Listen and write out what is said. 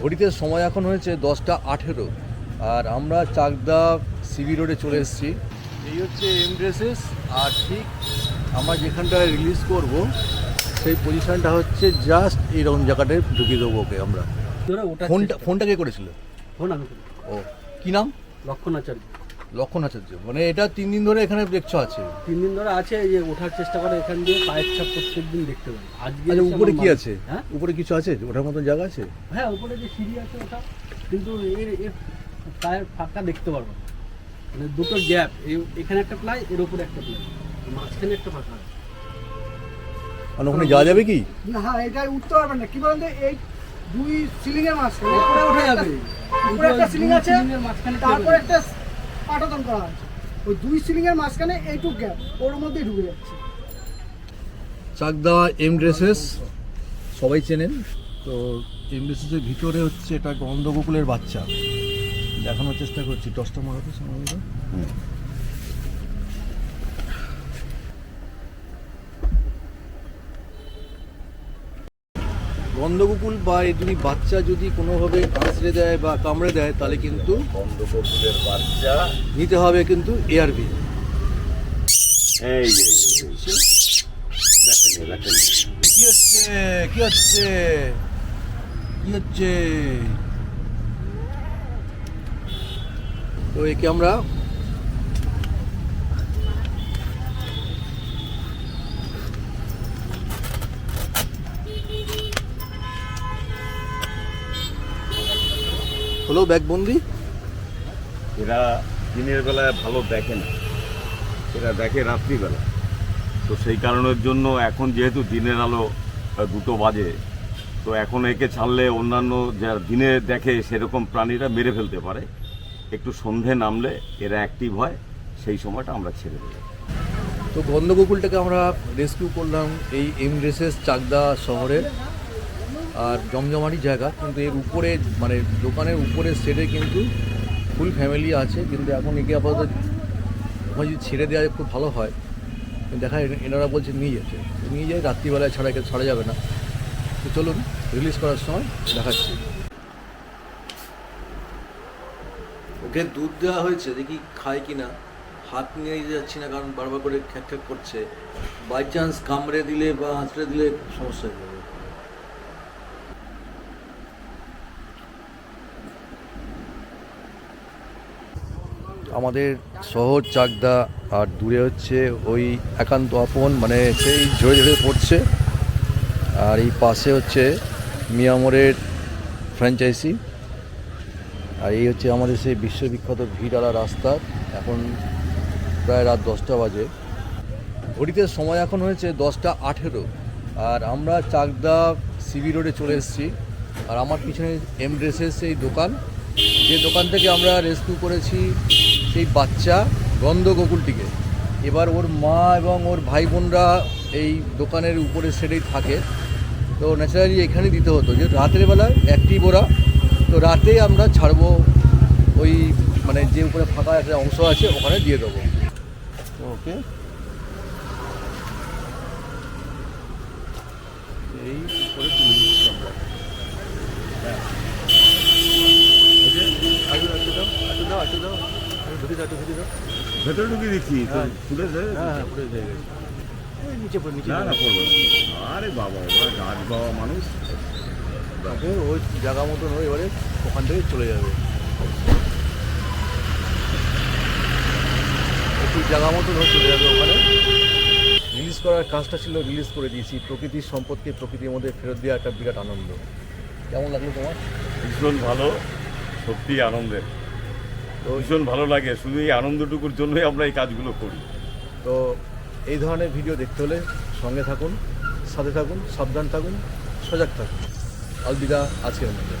ঘড়িতে সময় এখন হয়েছে দশটা আঠেরো। আর আমরা চাকদা সিবি রোডে চলে এসেছি। এই হচ্ছে এমড্রেসেস আর ঠিক আমরা যেখানটায় রিলিজ করব সেই পজিশনটা হচ্ছে জাস্ট এই এইরকম জায়গাটায় ঢুকিয়ে দেবো ওকে আমরা। ফোনটা ফোনটা কে করেছিল? ফোন আমি ও কী নাম? লক্ষণ আচার্য। লক্ষণ আচার্য। মানে এটা তিন দিন ধরে এখানে দেখছ আছে। তিন দিন ধরে আছে এই যে ওঠার চেষ্টা করে এখান দিয়ে পায়ের ছাপ প্রত্যেক দিন দেখতে পাই আজকে আচ্ছা উপরে কি আছে? হ্যাঁ? উপরে কিছু আছে? ওঠার মতন জায়গা আছে? হ্যাঁ উপরে যে সিঁড়ি আছে ওটা কিন্তু এর এর পায়ের ফাঁকা দেখতে পারব মানে দুটো গ্যাপ এখানে একটা প্লাই এর উপরে একটা প্লাই। মাঝখানে একটা ফাঁকা আছে। মানে ওখানে যাওয়া যাবে কি? না হ্যাঁ এটা উঠতে পারবেন না। কি বলেন তো এই দুই সিলিং এর মাঝখানে। উপরে ওঠা যাবে। উপরে একটা সিলিং আছে তারপর একটা পাটাতন করা হয়েছে। ওই দুই সিলিংয়ের এর মাঝখানে এইটুক গ্যাপ ওর মধ্যে ঢুকে যাচ্ছে। চাকদা এম ড্রেসেস সবাই চেনেন। তো এম ড্রেসেসের ভিতরে হচ্ছে এটা গন্ধগোকুলের বাচ্চা। দেখানোর চেষ্টা করছি। দশটা মারাতে সম্ভবত গন্ধগোকুল বা এই যদি বাচ্চা যদি কোনোভাবে কাঁচড়ে দেয় বা কামড়ে দেয় তাহলে কিন্তু বন্ধকপুরের বাচ্চা নিতে হবে কিন্তু এআরবি এই কি হচ্ছে? কি হচ্ছে? কি হচ্ছে? তো একে আমরা হলো ব্যাগবন্দি? এরা দিনের বেলায় ভালো দেখে না। এরা দেখে রাত্রিবেলা। তো সেই কারণের জন্য এখন যেহেতু দিনের আলো দুটো বাজে তো এখন একে ছাড়লে অন্যান্য যা দিনে দেখে সেরকম প্রাণীরা মেরে ফেলতে পারে। একটু সন্ধে নামলে এরা অ্যাক্টিভ হয় সেই সময়টা আমরা ছেড়ে দেবো। তো গন্ধগোকুলটাকে আমরা রেস্কিউ করলাম এই এম ড্রেসেস চাকদা শহরের। আর জমজমাটি জায়গা, কিন্তু এর উপরে মানে দোকানের উপরে সেটে কিন্তু ফুল ফ্যামিলি আছে, কিন্তু এখন একে আপাতত ওখানে যদি ছেড়ে দেওয়া খুব ভালো হয়। দেখা এনারা বলছে নিয়ে তো নিয়ে যায় রাত্রিবেলায় ছাড়া ছাড়া যাবে না। তো চলুন রিলিজ করার সময় দেখাচ্ছি। ওকে দুধ দেওয়া হয়েছে, দেখি খায় কি না হাত নিয়ে যাচ্ছি না, কারণ বারবার করে খ্যাক খ্যাক করছে। বাই চান্স কামড়ে দিলে বা হাতড়ে দিলে সমস্যা হয়ে যাবে। আমাদের শহর চাকদা আর দূরে হচ্ছে ওই একান্ত আপন মানে সেই ঝরে ঝরে পড়ছে। আর এই পাশে হচ্ছে মিয়ামোরের ফ্র্যাঞ্চাইজি আর এই হচ্ছে আমাদের সেই বিশ্ববিখ্যাত ভিড়ালা রাস্তা। এখন প্রায় রাত দশটা বাজে। ঘড়িতে সময় এখন হয়েছে দশটা আঠেরো। আর আমরা চাকদা সিবি রোডে চলে এসেছি। আর আমার পিছনে এম ড্রেসের সেই দোকান। যে দোকান থেকে আমরা রেস্কিউ করেছি সেই বাচ্চা গন্ধ গোকুলটিকে এবার ওর মা এবং ওর ভাই বোনরা এই দোকানের উপরে সেটাই থাকে। তো ন্যাচারালি এখানে দিতে হতো যে রাতের বেলায় অ্যাক্টিভ ওরা তো রাতে আমরা ছাড়বো ওই মানে যে উপরে ফাঁকা একটা অংশ আছে ওখানে দিয়ে দেবো। ওকে ঢুকে দাও ঢুকে দাও ভেতরে ঢুকিয়ে দিচ্ছি তো হ্যাঁ। তুলে দে হ্যাঁ হ্যাঁ নিচে পড়ে নিচে না না পড়ে। আরে বাবা ওরা গাছ বাবা মানুষ। ওকে ওই জায়গা মতন হয়ে এবারে ওখান থেকে চলে যাবে। একটু জায়গা মতন হয়ে চলে যাবে ওখানে। রিলিজ করার কাজটা ছিল রিলিজ করে দিয়েছি। প্রকৃতির সম্পদকে প্রকৃতির মধ্যে ফেরত দেওয়া একটা বিরাট আনন্দ। কেমন লাগল তোমার? ভীষণ ভালো সত্যি আনন্দের। তো ভীষণ ভালো লাগে। শুধু এই আনন্দটুকুর জন্যই আমরা এই কাজগুলো করি। তো এই ধরনের ভিডিও দেখতে হলে সঙ্গে থাকুন, সাথে থাকুন, সাবধান থাকুন, সজাগ থাকুন। অলবিদা আজকের মধ্যে